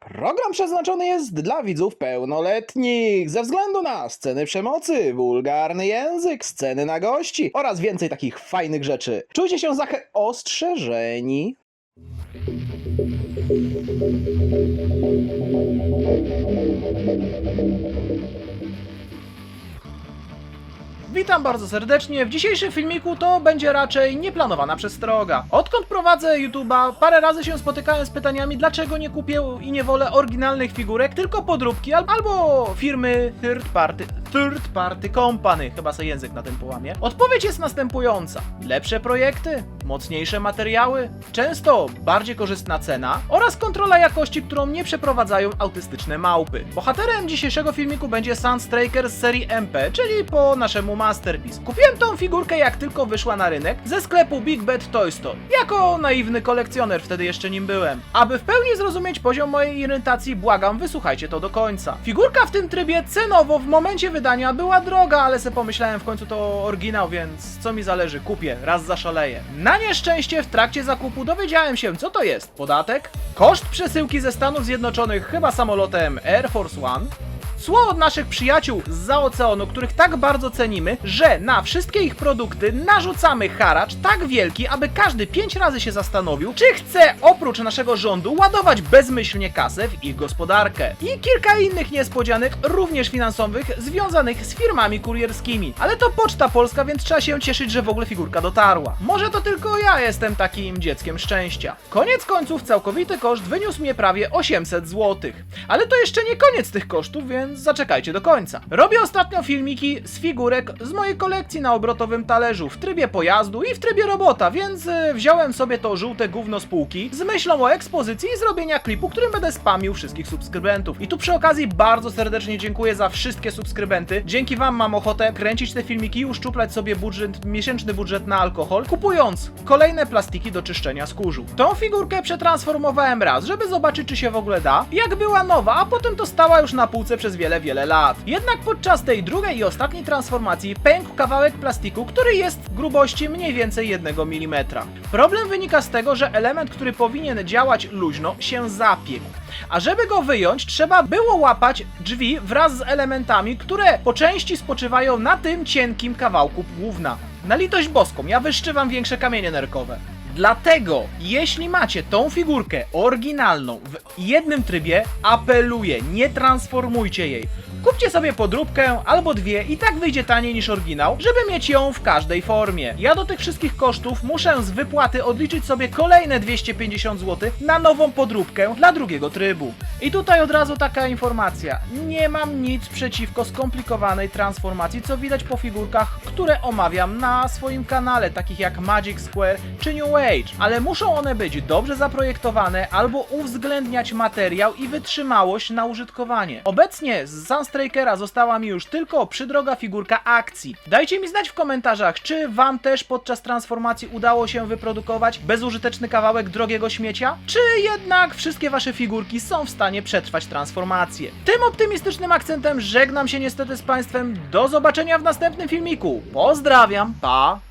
Program przeznaczony jest dla widzów pełnoletnich ze względu na sceny przemocy, wulgarny język, sceny na gości oraz więcej takich fajnych rzeczy. Czujcie się zachę ostrzeżeni. Witam bardzo serdecznie. W dzisiejszym filmiku to będzie raczej nieplanowana przestroga. Odkąd prowadzę YouTube'a, parę razy się spotykałem z pytaniami, dlaczego nie kupię i nie wolę oryginalnych figurek, tylko podróbki al- albo firmy third party. Third Party Company, chyba sobie język na tym połamie. Odpowiedź jest następująca: lepsze projekty, mocniejsze materiały, często bardziej korzystna cena oraz kontrola jakości, którą nie przeprowadzają autystyczne małpy. Bohaterem dzisiejszego filmiku będzie Sunstriker z serii MP, czyli po naszemu Masterpiece. Kupiłem tą figurkę jak tylko wyszła na rynek ze sklepu Big Bad Toy Store. Jako naiwny kolekcjoner wtedy jeszcze nim byłem. Aby w pełni zrozumieć poziom mojej irytacji, błagam, wysłuchajcie to do końca. Figurka w tym trybie cenowo w momencie wydania była droga, ale se pomyślałem w końcu to oryginał, więc co mi zależy, kupię, raz zaszaleję. Na nieszczęście w trakcie zakupu dowiedziałem się, co to jest. Podatek? Koszt przesyłki ze Stanów Zjednoczonych chyba samolotem Air Force One? Sło od naszych przyjaciół z oceanu, których tak bardzo cenimy, że na wszystkie ich produkty narzucamy haracz tak wielki, aby każdy pięć razy się zastanowił, czy chce oprócz naszego rządu ładować bezmyślnie kasę w ich gospodarkę. I kilka innych niespodzianek, również finansowych, związanych z firmami kurierskimi. Ale to Poczta Polska, więc trzeba się cieszyć, że w ogóle figurka dotarła. Może to tylko ja jestem takim dzieckiem szczęścia. Koniec końców całkowity koszt wyniósł mnie prawie 800 zł. Ale to jeszcze nie koniec tych kosztów, więc zaczekajcie do końca. Robię ostatnio filmiki z figurek z mojej kolekcji na obrotowym talerzu w trybie pojazdu i w trybie robota, więc e, wziąłem sobie to żółte gówno z półki z myślą o ekspozycji i zrobienia klipu, którym będę spamił wszystkich subskrybentów. I tu przy okazji bardzo serdecznie dziękuję za wszystkie subskrybenty. Dzięki wam mam ochotę kręcić te filmiki i uszczuplać sobie budżet, miesięczny budżet na alkohol, kupując kolejne plastiki do czyszczenia skórzu. Tą figurkę przetransformowałem raz, żeby zobaczyć czy się w ogóle da, jak była nowa, a potem to stała już na półce przez wiele, wiele lat. Jednak podczas tej drugiej i ostatniej transformacji pękł kawałek plastiku, który jest grubości mniej więcej 1 mm. Problem wynika z tego, że element, który powinien działać luźno, się zapiekł. A żeby go wyjąć, trzeba było łapać drzwi wraz z elementami, które po części spoczywają na tym cienkim kawałku główna. Na litość boską, ja wyszczywam większe kamienie nerkowe. Dlatego, jeśli macie tą figurkę oryginalną w jednym trybie, apeluję, nie transformujcie jej. Kupcie sobie podróbkę albo dwie i tak wyjdzie taniej niż oryginał, żeby mieć ją w każdej formie. Ja do tych wszystkich kosztów muszę z wypłaty odliczyć sobie kolejne 250 zł na nową podróbkę dla drugiego trybu. I tutaj od razu taka informacja. Nie mam nic przeciwko skomplikowanej transformacji, co widać po figurkach, które omawiam na swoim kanale, takich jak Magic Square czy New Age, ale muszą one być dobrze zaprojektowane albo uwzględniać materiał i wytrzymałość na użytkowanie. Obecnie z Sunstrikera została mi już tylko przydroga figurka akcji. Dajcie mi znać w komentarzach, czy wam też podczas transformacji udało się wyprodukować bezużyteczny kawałek drogiego śmiecia, czy jednak wszystkie wasze figurki są w stanie przetrwać transformację. Tym optymistycznym akcentem żegnam się niestety z państwem. Do zobaczenia w następnym filmiku. Pozdrawiam, pa!